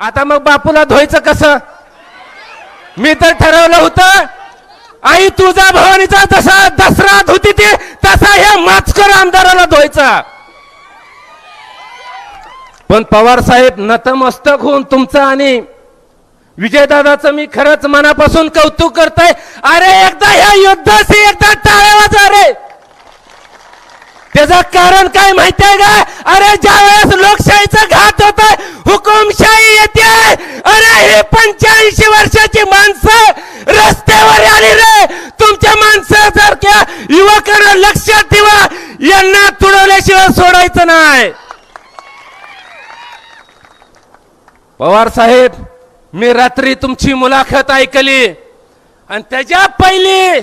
आता मग बापूला धुवायचं कसं? मी तर ठरवलं होतं आई तुझा भवानीचा जसा दसरा धुती ते तसा ह्या माचकर आमदाराला धुवायचा. पण पवार साहेब नतमस्तक होऊन तुमचं आणि विजयदादाचं मी खरंच मनापासून कौतुक करतोय. अरे एकदा ह्या युद्धाशी एकदा टाळ्या वाजा रे. त्याचं कारण काय माहितीये का? अरे ज्यावेळेस लोकशाहीचा घात होत हुकुमशाही येते. अरे हे पंच्याऐंशी वर्षाची माणसं रस्त्यावर आली रे. तुमच्या माणसासारख्या युवकांना लक्षात ठेवा यांना तुडवल्याशिवाय सोडायचं नाही. पवार साहेब मी रात्री तुमची मुलाखत ऐकली. आणि त्याच्या पहिली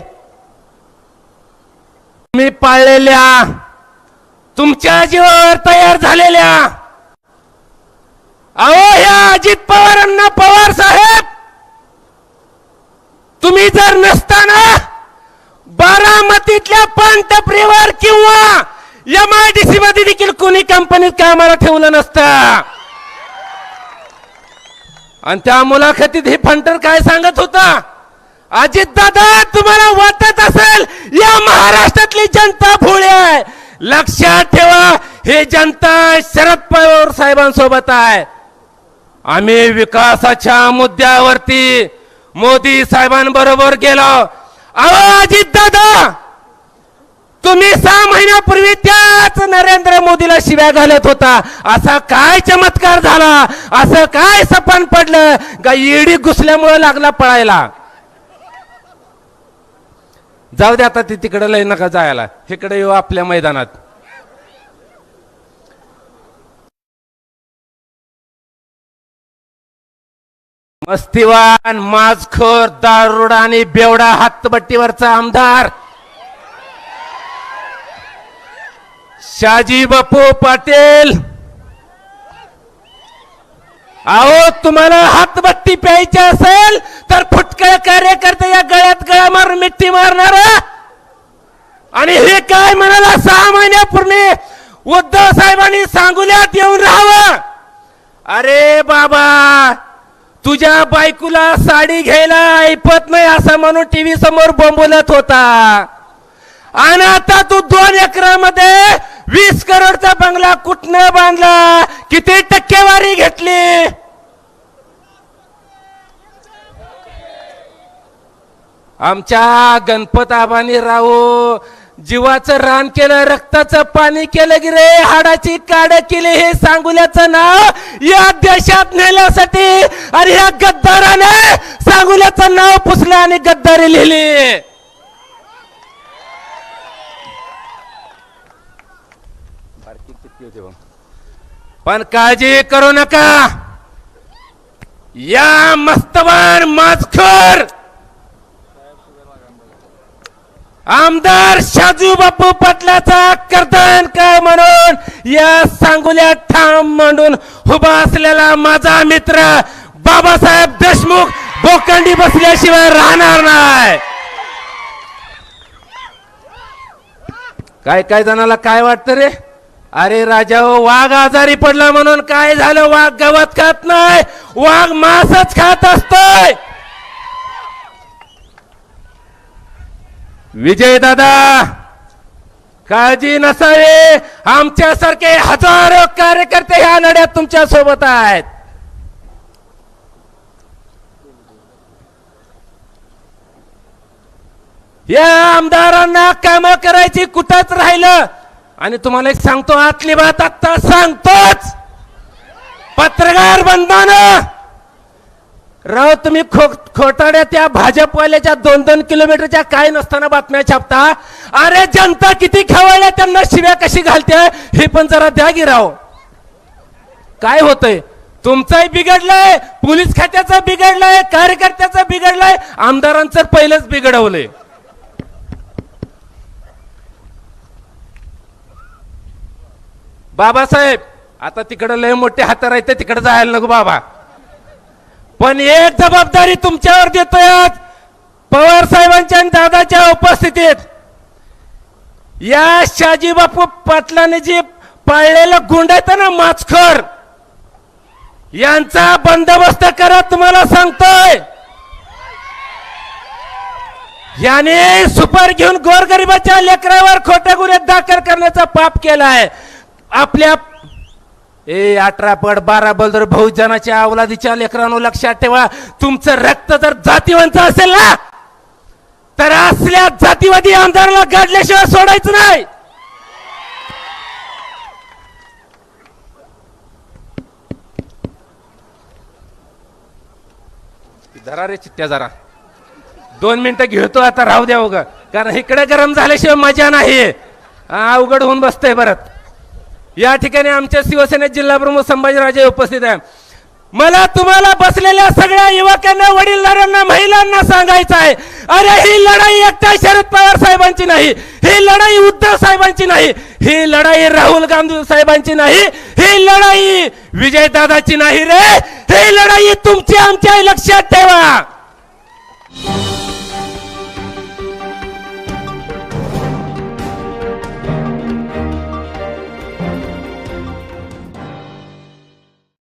मी पाळलेल्या तुमच्या जीवावर तयार झालेल्या अहो ह्या अजित पवारांना पवार साहेब तुम्ही जर नसताना बारामतीतल्या पानटपरीवर किंवा एम आय डी सी मध्ये देखील कोणी कंपनीत कामाला ठेवलं नसतं. आणि त्या मुलाखतीत हे फंटर काय सांगत होता? अजित दादा तुम्हाला वाटत असेल या महाराष्ट्रातली जनता फुल लक्षात ठेवा हे जनता शरद पवार साहेबांसोबत आहे. आम्ही विकासाच्या मुद्द्यावरती मोदी साहेबांबरोबर गेलो. अहो अजित दादा तुम्ही सहा महिन्यापूर्वी त्याच नरेंद्र मोदीला शिव्या घालत होता. असा काय चमत्कार झाला? असं काय सपन पडलं? का ईडी घुसल्यामुळे लागला पळायला? जाऊ दे आता ती तिकडे लय नका जायला. इकडे येऊ आपल्या मैदानात. मस्तीवान माजखोर दारुड आणि बेवडा हातबट्टीवरचा आमदार. शाजी बापू पाटील. अहो तुम्हाला हातबट्टी प्यायची असेल तर फुटकळ कार्यकर्ते या गळ्यात गळा मारून मिठी मारणार? आणि हे काय म्हणाला? सहा महिन्यापूर्वी उद्धव साहेबांनी सांगुल्यात येऊन राहावं. अरे बाबा तुझ्या बायकोला साडी घ्यायला ऐपत नाही असं म्हणून टीव्ही समोर बोंबलत होता. आणि आता तू दोन एकरामध्ये वीस करोडचा बंगला कुठनं बांधला? किती टक्केवारी घेतली? आमच्या गणपत आबानी राहू जीवाचं रान केलं रक्ताचं पाणी केलं की रे हाडाची काड केली हे सांगुल्याचं नाव या देशात नेल्यासाठी आणि ह्या गद्दाराने सांगुल्याचं नाव पुसलं आणि गद्दारी लिहिली. पण काळजी करू नका. या मस्तवान माजखोर आमदार शाजू बापू पाटलाचा करदान काय म्हणून? या सांगोल्या ठाम मांडून उभा असलेला माझा मित्र बाबासाहेब देशमुख बोकंडी बसल्याशिवाय राहणार नाही. काय काय जणाला काय वाटतं रे? अरे राजा हो, वाघ आजारी पडला म्हणून काय झालं? वाघ गवत खात नाही वाघ मासच खात असतोय. विजय दादा काळजी नसावी. आमच्यासारखे हजारो कार्यकर्ते ह्या नड्यात तुमच्यासोबत आहेत. या आमदारांना काम करायची कुठंच राहिलं. आणि तुम्हाला एक सांगतो आतली बात आता सांगतोच. पत्रकार बंधनं राव तुम्ही खो खोटाड्या त्या भाजपवाल्याच्या दोन दोन किलोमीटरच्या काय नसताना बातम्या छापता? अरे जनता किती खवळल्या त्यांना शिव्या कशी घालते? हे पण जरा द्या की राव. काय होतंय? तुमचंही बिघडलंय पोलीस खात्याचं बिघडलंय कार्यकर्त्याचं बिघडलंय आमदारांचं पहिलंच बिघडवलंय. बाबासाहेब आता तिकडं लय मोठे हातार राहते तिकडे जायला नको बाबा. पण एक जबाबदारी तुमच्यावर देतोय आज. पवार साहेबांच्या आणि दादाच्या उपस्थितीत. या शाजी बापू पाटलाने जे पाळलेलं गुंड आहेत ना माचखर. यांचा बंदोबस्त करा तुम्हाला सांगतोय. याने सुपर घेऊन गोरगरिबाच्या लेकरावर खोट्या गुन्ह्यात दाखल करण्याचा पाप केला आहे आपल्या ए अठरा पट बारा बलदर बहुजनाच्या अवलादीच्या लेकरांनो लक्षात ठेवा. तुमचं रक्त जर जातीवंत असेल ना तर असल्या जातीवादी आमदाराला गाडल्याशिवाय सोडायचं नाही. जरा रे चित्त्या जरा. दोन मिनिटं घेतो आता राहू द्या उगा. कारण इकडे गरम झाल्याशिवाय मजा नाही. अवघड होऊन बसतंय परत. या ठिकाणी आमच्या शिवसेनेत जिल्हाप्रमुख संभाजीराजे उपस्थित आहे मला तुम्हाला बसलेल्या सगळ्या युवकांना वडीलधाऱ्यांना महिलांना सांगायचं आहे. अरे ही लढाई एकट्या शरद पवार साहेबांची नाही. ही लढाई उद्धव साहेबांची नाही. ही लढाई राहुल गांधी साहेबांची नाही. ही लढाई विजयदादाची नाही रे. ही लढाई तुमची आमच्या लक्षात ठेवा.